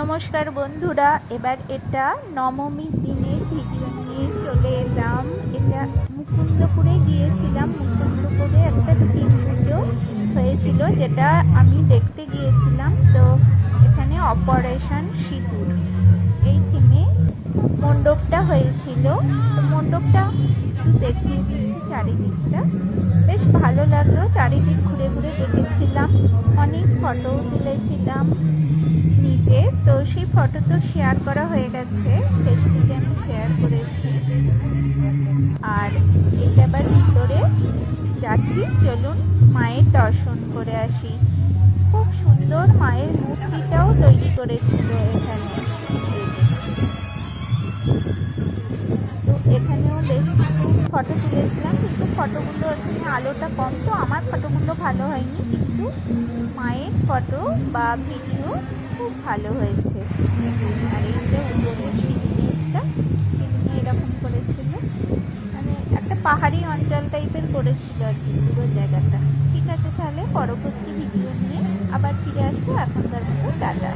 নমস্কার বন্ধুরা, এবার এটা নবমীর দিনের ভিডিও নিয়ে চলে এলাম। এটা মুকুন্দপুরে গিয়েছিলাম। মুকুন্দপুরে একটা থিম পুজো হয়েছিল, যেটা আমি দেখতে গিয়েছিলাম। তো এখানে অপারেশন সিঁদুর। এই থিমে মণ্ডপটা হয়েছিল। তো মণ্ডপটা একটু দেখিয়ে দিচ্ছি চারিদিকটা। বেশ ভালো লাগল, চারিদিক ঘুরে ঘুরে দেখেছিলাম। অনেক ফটো তুলেছিলাম। ফটো তো শেয়ার করা হয়ে গেছে ফেসবুকে আমি শেয়ার করেছি। আর এটা আবার ভিতরে যাচ্ছি, চলুন মায়ের দর্শন করে আসি। খুব সুন্দর মায়ের মূর্তিটাও তৈরি করেছিল এখানে। তো এখানেও বেশ কিছু ফটো তুলেছিলাম, কিন্তু ফটোগুলো এখানে আলোটা কম, তো আমার ফটোগুলো ভালো হয়নি, কিন্তু মায়ের ফটো বা ভিডিও খুব ভালো হয়েছে। এরকম করেছিল মানে একটা পাহাড়ি অঞ্চল টাইপের করেছিল আর কি। পুরো জায়গাটা ঠিক আছে তাহলে পরবর্তী ভিডিও নিয়ে আবার ফিরে আসব এখনকার মতো টাটা